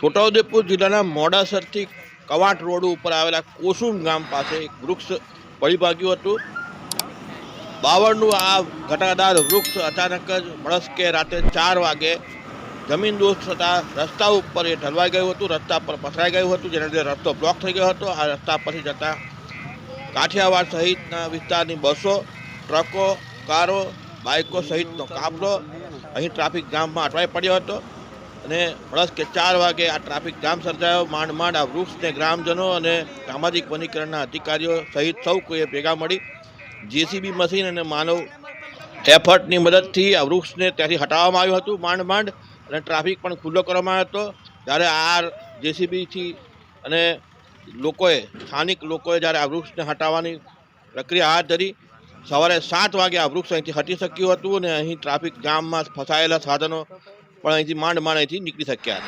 છોટાઉદેપુર જિલ્લાના મોડાસરથી કવાટ રોડ ઉપર આવેલા કોસુમ ગામ પાસે એક વૃક્ષ પડી ભાગ્યું હતું. બાવળનું આ ઘટાદાર વૃક્ષ અચાનક જ મળસ્કે રાતે ચાર વાગે જમીન દોસ્ત થતાં રસ્તા ઉપર એ ઢલવાઈ ગયું હતું, રસ્તા પર પથરાઈ ગયું હતું, જેના લીધે રસ્તો બ્લોક થઈ ગયો હતો. આ રસ્તા પરથી જતા કાઠિયાવાડ સહિતના વિસ્તારની બસો, ટ્રકો, કારો બાઇકો સહિતનો કાફલો અહીં ટ્રાફિક જામમાં અટવાઈ પડ્યો હતો. અને પ્લસ કે ચાર વાગે આ ટ્રાફિક જામ સર્જાયો. માંડ માંડ આ વૃક્ષને ગ્રામજનો અને સામાજિક વનીકરણના અધિકારીઓ સહિત સૌ કોઈએ ભેગા મળી જેસીબી મશીન અને માનવ એફર્ટની મદદથી આ વૃક્ષને ત્યાંથી હટાવવામાં આવ્યું હતું. માંડ માંડ અને ટ્રાફિક પણ ખુલ્લો કરવામાં આવ્યો હતો. જ્યારે આ જેસીબીથી અને લોકોએ, સ્થાનિક લોકોએ જ્યારે આ વૃક્ષને હટાવવાની પ્રક્રિયા હાથ ધરી, સવારે સાત વાગે આ વૃક્ષ અહીંથી હટી શક્યું હતું અને અહીં ટ્રાફિક જામમાં ફસાયેલા સાધનો પણ અહીંથી માંડ માંડ અહીંથી નીકળી શક્યા હતા.